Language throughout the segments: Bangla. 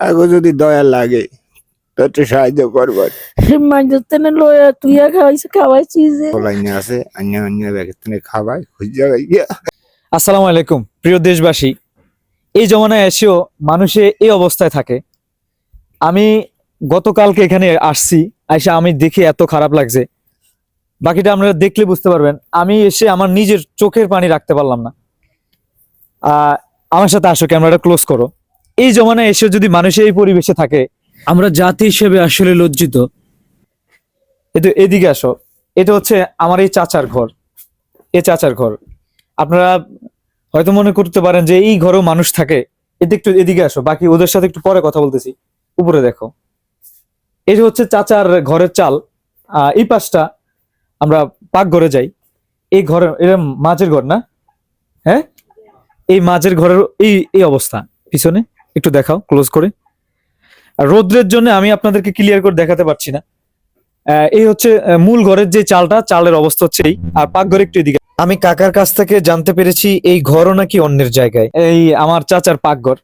তাকে যদি দয়া লাগে তো একটু সাহায্য করবার। মাঝখানে লয়া তুইয়া খাওয়াইছে খাওয়াইছি যে লাইনে আছে অন্য অন্য ব্যক্তিনে খাবাই খুঁজে গিয়া আসসালামু আলাইকুম প্রিয় দেশবাসী। এই জমানায় এসেও মানুষে এই অবস্থায় থাকে। আমি গতকালকে এখানে আসছি আইসা আমি দেখে এত খারাপ লাগছে। বাকিটা আপনারা দেখলে বুঝতে পারবেন আমি এসে আমার নিজের চোখের পানি রাখতে পারলাম না। আহ, আমার সাথে আসো ক্যামেরাটা ক্লোজ করো। এই জমানায় এসে যদি মানুষের এই পরিবেশে থাকে, আমরা জাতি হিসেবে আসলে লজ্জিত। এটা এদিকে আসো। এটা হচ্ছে আমার এই চাচার ঘর। এ চাচার ঘর। আপনারা হয়তো মনে করতে পারেন যে এই ঘরেও মানুষ থাকে। এতে একটু এদিকে আসো। বাকি ওদের সাথে একটু পরে কথা বলতেছি। উপরে দেখো। এই হচ্ছে চাচার ঘরের চাল। এই পাশটা আমরা পাক ঘরে যাই। এই ঘরের, এটা মাঝের ঘর না? হ্যাঁ? এই মাঝের ঘরের এই এই অবস্থা। পিছনে? একটু দেখাও ক্লোজ করে। আর রোদ্রের জন্য আমি আপনাদেরকে ক্লিয়ার করে দেখাতে পারছি না। এই হচ্ছে মূল ঘরের যে চালটা, চালের অবস্থা হচ্ছে এই। আর পাক ঘরে একটু এদিকে। আমি কাকার কাছ থেকে জানতে পেরেছি, এই ঘরও নাকি অন্যের জায়গায়। এই আমার চাচার পাকঘর।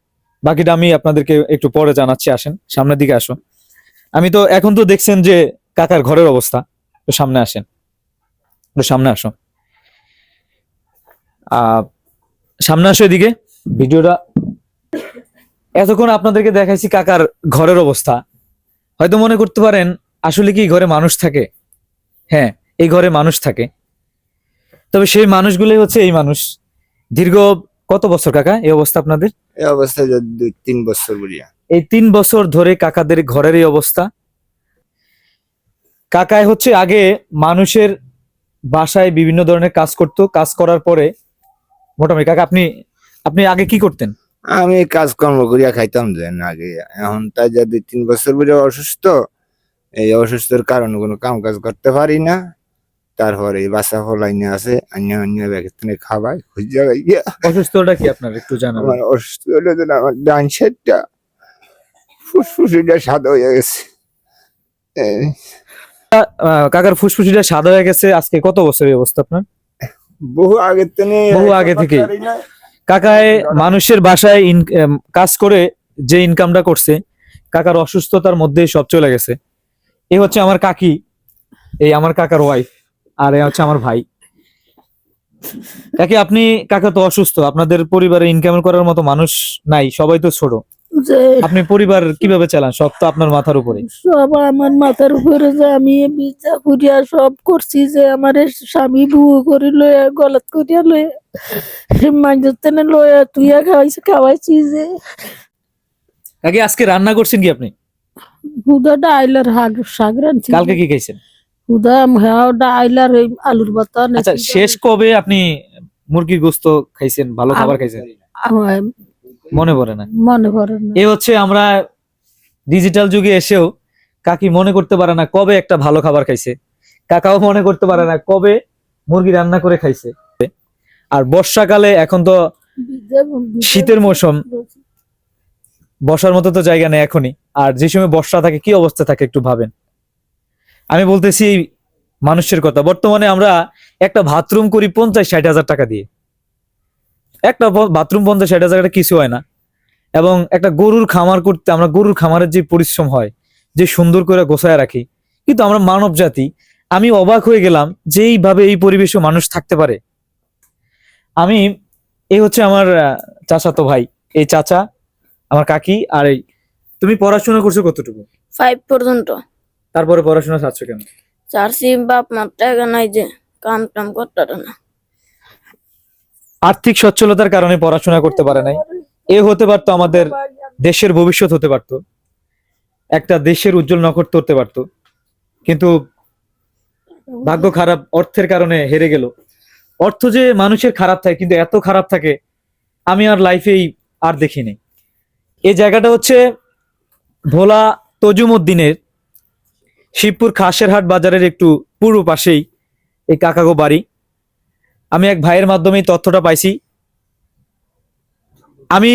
বাকিটা আমি আপনাদেরকে একটু পরে জানাচ্ছি, আসেন, সামনের দিকে আসুন। আমি তো, এখন তো দেখছেন যে কাকার ঘরের অবস্থা। তো সামনে আসেন। একটু সামনে আসো আহ, সামনে আসো এদিকে। ভিডিওটা এতক্ষণ আপনাদেরকে দেখাইছি কাকার ঘরের অবস্থা। হয়তো মনে করতে পারেন আসলে কি ঘরে মানুষ থাকে? হ্যাঁ এই ঘরে মানুষ থাকে। তবে সেই মানুষগুলোই হচ্ছে এই মানুষ। দীর্ঘ কত বছর কাকা এই অবস্থা আপনাদের? এই অবস্থা দুই তিন বছর বুড়িয়া। এই তিন বছর ধরে কাকাদের ঘরের এই অবস্থা। কাকায় হচ্ছে আগে মানুষের বাসায় বিভিন্ন ধরনের কাজ করত। কাজ করার পরে মোটামুটি কাকা আপনি আপনি আগে কি করতেন? আমি কাজকর্ম করিয়া খাইতাম যে আগে এখন তাই যা দুই তিন বছর বুড়িয়া অসুস্থ এই অসুস্থর কারণে কোনো কাম কাজ করতে পারি না। তারপরে এই বাসা ফলাইনে আছে অন্য অন্য ব্যক্তিনে খাবাই খুঁজে গিয়া অসুস্থটা কি আপনার একটু জানাবেন। আমার অসুস্থ হলে যেন আমার ডান সাইডটা ফুসফুসিটা সাদা হয়ে গেছে। কাকার ফুসফুসিটা সাদা হয়ে গেছে আজকে কত বছর এই অবস্থা আপনার? বহু আগে থেকে বহু আগে থেকেই। কাকায় মানুষের বাসায় কাজ করে যে ইনকামটা করছে, কাকার অসুস্থতার মধ্যে সব চলে গেছে। এ হচ্ছে আমার কাকি, এই আমার কাকার ওয়াইফ আর এ হচ্ছে আমার ভাই। কাকি, আপনি, কাকা তো অসুস্থ, আপনাদের পরিবারে ইনকাম করার মতো মানুষ নাই, সবাই তো ছোট। যে আপনি পরিবার কীভাবে চালান? সব তো আপনার মাথার উপরে। সব আমার মাথার উপরে যে আমি বিচা করিয়া সব করছি যে আমার স্বামী বুয়ো করে লয়া গলত করিয়া লয়া মাঝখানে লয়া তুইয়া খাওয়াইছে খাওয়াইছি যে। আগে আজকে রান্না করছেন কি আপনি? হুদা ডাইলার হাগ শাক রাঁধছি। কালকে কি খাইছেন? হুদা হ্যাঁ ডাইলার ওই আলুর বাতা আচ্ছা শেষ কবে আপনি মুরগির গোস্ত খাইছেন ভালো খাবার খাইছেন? মনে পড়ে না। মনে করে না। এ হচ্ছে আমরা ডিজিটাল যুগে এসেও কাকি মনে করতে পারে না কবে একটা ভালো খাবার খাইছে। কাকাও মনে করতে পারে না কবে মুরগি রান্না করে খাইছে। আর বর্ষাকালে এখন তো শীতের মৌসুম। বসার মতো তো জায়গা নেই এখনই। আর যে সময় বর্ষা থাকে কি অবস্থা থাকে একটু ভাবেন। আমি বলতেছি মানুষের কথা। বর্তমানে আমরা একটা বাথরুম করি পঞ্চাশ ষাট হাজার টাকা দিয়ে। একটা বাথরুম পঞ্চাশ সেটা টাকা কিছু হয় না। এবং একটা গরুর খামার করতে আমরা গরুর খামারের যে পরিশ্রম হয় যে সুন্দর করে গোছায় রাখি কিন্তু আমরা মানব জাতি আমি অবাক হয়ে গেলাম যে এইভাবে এই পরিবেশে মানুষ থাকতে পারে। আমি এই হচ্ছে আমার আহ, চাচাতো ভাই এই চাচা আমার কাকি আর এই তুমি পড়াশোনা করছ কতটুকু? ফাইভ পর্যন্ত। তারপরে পড়াশোনা ছাড়ছ কেন? চারশি বাপ মার টাকা নাই যে কাম টাম করতে না। আর্থিক সচ্ছলতার কারণে পড়াশোনা করতে পারে নাই। এ হতে পারতো আমাদের দেশের ভবিষ্যৎ হতে পারতো। একটা দেশের উজ্জ্বল নক্ষত্র হতে পারতো। কিন্তু ভাগ্য খারাপ অর্থের কারণে হেরে গেল। অর্থ যে মানুষের খারাপ থাকে, কিন্তু এত খারাপ থাকে, আমি আর লাইফেই আর দেখিনি। এই জায়গাটা হচ্ছে ভোলা তজুমুদ্দিনের শিবপুর খাসেরহাট বাজারের একটু পূর্ব পাশেই এই কাকাগো বাড়ি। আমি এক ভাইয়ের মাধ্যমে তথ্যটা পাইছি। আমি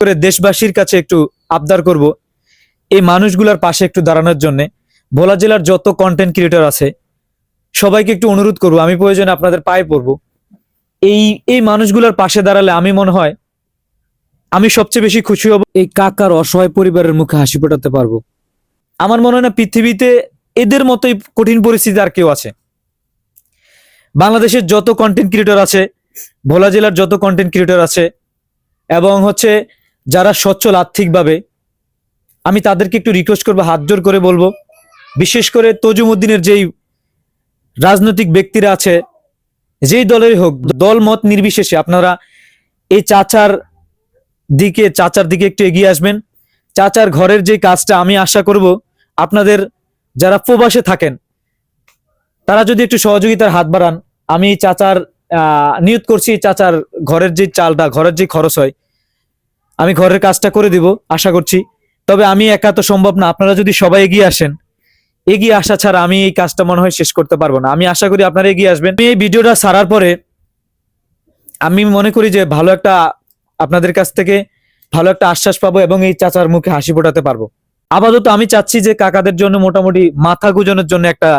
করে দেশবাসীর কাছে একটু আবদার করব এই মানুষগুলোর পাশে একটু দাঁড়ানোর জন্য। ভোলা জেলার যত কন্টেন্ট ক্রিয়েটর আছে, সবাইকে একটু অনুরোধ করব, আমি প্রয়োজনে আপনাদের পায়ে পড়ব। এই এই মানুষগুলোর পাশে দাঁড়ালে আমি মনে হয় আমি সবচেয়ে বেশি খুশি হব। এই কাকার অসহায় পরিবারের মুখে হাসি ফোটাতে পারব। আমার মনে হয় না পৃথিবীতে এদের মতোই কঠিন পরিস্থিতি আর কেউ আছে। বাংলাদেশের যত কন্টেন্ট ক্রিয়েটর আছে, ভোলা জেলার যত কন্টেন্ট ক্রিয়েটর আছে, এবং হচ্ছে যারা সচ্ছল আর্থিকভাবে, আমি তাদেরকে একটু রিকোয়েস্ট করব, হাত জোর করে বলব। বিশেষ করে তজুমুদ্দিনের যেই রাজনৈতিক ব্যক্তিরা আছে, যেই দলেরই হোক, দল মত নির্বিশেষে আপনারা এই চাচার দিকে চাচার দিকে একটু এগিয়ে আসবেন। চাচার ঘরের যে কাজটা আমি আশা করব, আপনাদের যারা প্রবাসে থাকেন তারা যদি একটু সহযোগিতার হাত বাড়ান, আমি চাচার নিয়ত করছি চাচার ঘরের যে চালটা, ঘরের যে খরচ হয়, আমি ঘরের কাজটা করে দিব, আশা করছি। তবে আমি একা তো সম্ভব না, আপনারা যদি সবাই এগিয়ে আসেন, এগিয়ে আসা ছাড়া আমি এই কাজটা মনে হয় শেষ করতে পারব না। আমি আশা করি আপনারা এগিয়ে আসবেন। এই ভিডিওটা সারার পরে আমি মনে করি যে ভালো একটা আপনাদের কাছ থেকে ভালো একটা আশ্বাস পাবো এবং এই চাচার মুখে হাসি ফোটাতে পারব। আপাতত আমি চাচ্ছি যে কাকাদের জন্য মোটামুটি মাথা গুজনের জন্য একটা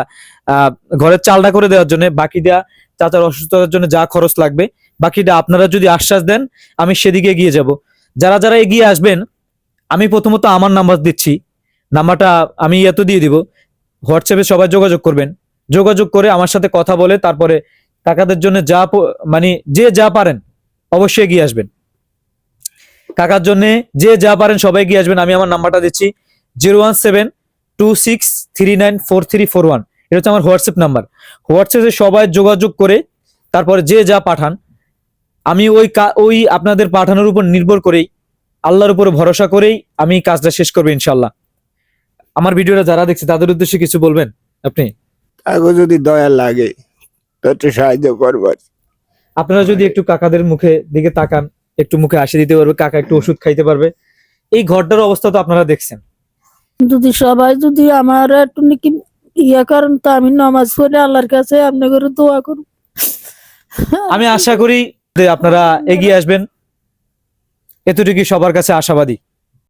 ঘরের চালটা করে দেওয়ার জন্য বাকি দেয়া চাচার অসুস্থতার জন্য যা খরচ লাগবে, বাকিটা আপনারা যদি আশ্বাস দেন, আমি সেদিকে এগিয়ে যাব। যারা যারা এগিয়ে আসবেন, আমি প্রথমত আমার নাম্বার দিচ্ছি। নাম্বারটা আমি এত দিয়ে দিব। হোয়াটসঅ্যাপে সবাই যোগাযোগ করবেন। যোগাযোগ করে আমার সাথে কথা বলে, তারপরে কাকাদের জন্য যা মানে যে যা পারেন, অবশ্যই এগিয়ে আসবেন। কাকার জন্য যে যা পারেন সবাই এগিয়ে আসবেন। আমি আমার নাম্বারটা দিচ্ছি, zero one seven two six three nine four three four one. এটা হচ্ছে আমার হোয়াটসঅ্যাপ নাম্বার। হোয়াটসঅ্যাপে সবাই যোগাযোগ করে তারপরে যে যা পাঠান আমি ওই ওই আপনাদের পাঠানোর উপর নির্ভর করেই আল্লাহর উপরে ভরসা করেই আমি কাজটা শেষ করব ইনশাল্লাহ আমার ভিডিওটা যারা দেখছে তাদের উদ্দেশ্যে কিছু বলবেন আপনি? তাকে যদি দয়া লাগে সাহায্য করবার আপনারা যদি একটু কাকাদের মুখে দিকে তাকান একটু মুখে হাসি দিতে পারবে কাকা একটু ওষুধ খাইতে পারবে। এই ঘরটার অবস্থা তো আপনারা দেখছেন। যদি সবাই যদি আমার একটু নাকি ইয়ে কারণ তো, আমি নামাজ পড়ে আল্লাহর কাছে আপনি করে দোয়া করুন আমি আশা করি আপনারা এগিয়ে আসবেন। এতটুকু সবার কাছে আশাবাদী।